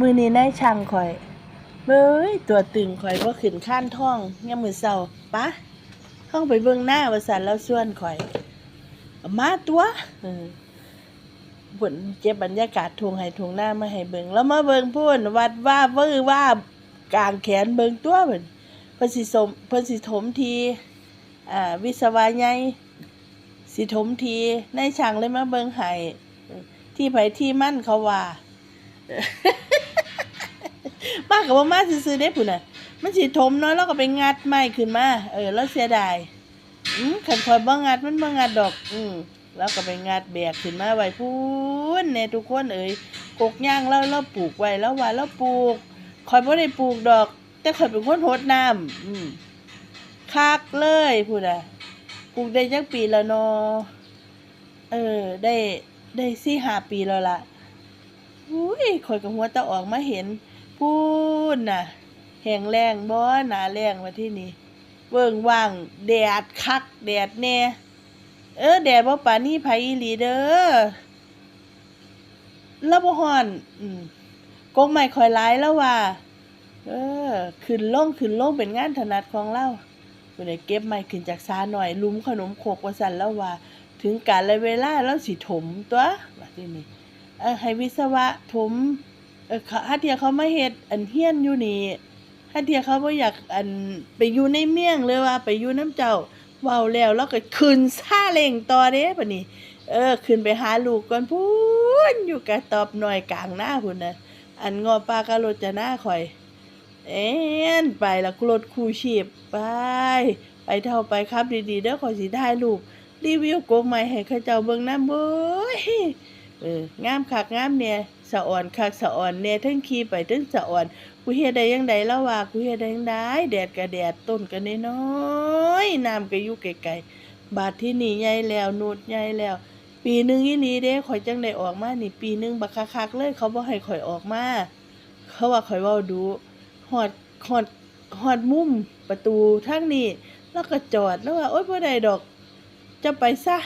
มือนี้นายช่างข่อยเบ้ยตัวตึงข่อยว่าขึ้นข้านท้องยามมือเศร้าปะท้องไปเบิ่งหน้าว่าสันแล้วส่วนข่อย มาตัวเออผลเก็บบรรยากาศทวงให้ทวงหน้ามาให้เบิ่งแล้วมาเบิ่งพูนวัดว่าเวอร์ว่ากลางแขนเบิ่งตัวเพิ่นเพิ่นสิสมเพิ่นสิถมทีอ่าวิศวะใหญ่สิถมทีนายช่างเลยมาเบิ่งให้ที่ไผที่มั่นเขาว่า มากกับว่ามาซื้อได้พุ่นน่ะ มันสิถมเนาะแล้วก็ไปงัดไม้ขึ้นมา เออ แล้วเสียดายอืมขันคอยบ่งัดมันบ่งัดดอก อืมแล้วก็ไปงัดแบกขึ้นมาไว้พูนแน่ทุกคนเอ้ยกกย่างแล้วเราปลูกไว้แล้วว่าเราปลูกคอยบ่ได้ปลูกดอก แต่คอยเป็นคนโหดน้ำอืมคักเลยพูดอะปลูกได้จักปีแล้วเนาะเออ ได้ได้สี่ห้าปีแล้วล่ะอุ้ยข่อยกับหัวตะออกมาเห็น พูนน่ะ แห้งแรงบ่หนาแรงมาที่นี่เบิ่งว่างแดดคัก แดดแน่ เออ แดดบ่ปานี้ไผอีหลีเด้อแล้วบ่ฮ้อน อืมกงไม่คอยหลายแล้วว่า เออ ขึ้นลงขึ้นลงเป็นงานถนัดของเราผู้ใดเก็บไม้ขึ้นจากซาหน่อยลุมขนมโคกว่าซั่นแล้วว่า ถึงกาลและเวลาแล้วสิถมตัวว่าที่นี่เออให้วิศวะถม เออเขาฮัดเทียเขามาเฮ็ดอันเฮียนอยู่นี่ฮัดเทียเขาบ่อยากอันไปอยู่ในเมี่ยงเลยว่า ไปอยู่น้ำเจ้าเว้าแล้วแล้วก็ขึ้นซาเลงต่อเด้บัดนี้ เออ ขึ้นไปหาลูกก่อนพูนอยู่กะตอบหน่อยกลางหน้าพุ่นน่ะอันงอปลากะโรถจะหน้าข่อย เอ็นไปล้วรถคู่ชีพไป ไปเท่าไปครับดีๆเด้อขอยสิได้รูปรีวิวโกกใหม่ให้เขาเจ้าเบิ่งน้ำเบ้ยเอองามคักงามเนี่ย สะอ่อนคักสะอ่อนแน่ทั้งขี่ไปทั้งสะอ่อนกูเฮ็ดได้ยังไดล้วว่ากูเฮ็ดได้ยังไดแดดก็แดดต้นก็น้อยน้ำก็อยู่ไกลๆบาดที่นี่ใหญ่แล้วนูดใหญ่แล้ว ปีหนึ่งอีหลีเด้ข่อยจังได้ออกมานี่ปีหนึ่งบักคักๆเลยเขาบ่ให้ข่อยออกมาเขาว่าข่อยเว้าดูฮอดฮอดฮอดมุมประตูทางนี้แล้วก็จอดแล้วว่าโอ๊ยบ่ได้ดอก จะไปซะ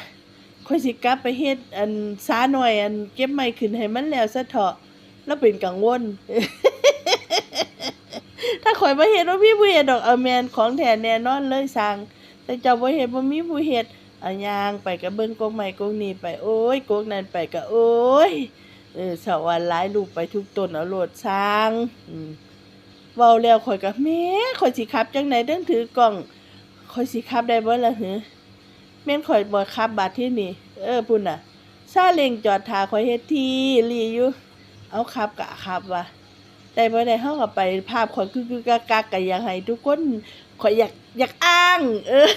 ค่อยสิกลับไปเฮ็ดอันสาหน่อยอันเก็บไม้ขึ้นให้มันแล้วซะเถาะแล้วเป็นกังวล ถ้าข่อยบ่เฮ็ดว่ามีผู้เฮ็ดดอกเอาแม่นของแท้แน่นอนเลยสั่งแต่เจ้าบ่เฮ็ดบ่มีผู้เฮ็ดเอายางไปก็เบิ่งกกไม้กกนี้ไปโอ้ยกกนั้นไปก็โอ้ยเออสวรรค์หลายรูปไปทุกต้นเอาโลดสร้างอืมเว้าแล้วข่อยก็แหม่ข่อยสิขับจังได๋ถึงถือกล้องข่อยสิขับได้บ่ล่ะหือ แม่นข่อยบ่ขับบาดที่นี่ เออพุ่นน่ะซาเล้งจอดทาข่อยเฮ็ดทีรีอยู่เอาขับกะขับว่ะได้บ่ได้เฮาก็ไปภาพข่อยกึกๆกักๆก็อยากให้ทุกคนข่อยอยากอยากอ้าง เออ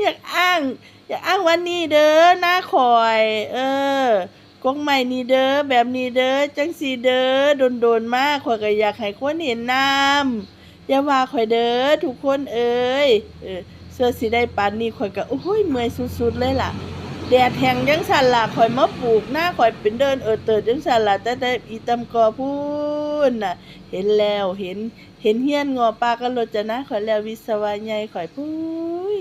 อยากอ้าง อยากอ้างวันนี้เด้อหน้าข่อย เออกงใหม่นี่เด้อแบบนี้เด้อจังสีเด้อโดนๆมากข่อยก็อยากให้คนเห็นน้ำอย่าว่าข่อยเด้อทุกคนเอ้ยเออ เสื้อสีได้ปานนี้ข่อยก็โอ้ยเมื่อยสุดๆเลยล่ะแดดแห้งจังสั่นล่ะข่อยมาปลูกหน้าข่อยเป็นเดินเออเติดจังสั่นล่ะแต่แต่อีตำกอพูนน่ะ เห็นแล้วเห็นเห็นเฮียนงอปลากระโลดจะนะข่อยแล้ววิศวะใหญ่ข่อยพูย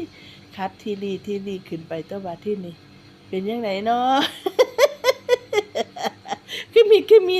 คัดทีรีทีรีขึ้นไปตัวบาดที่นี่ เป็นยังไงเนาะคือมีคือมี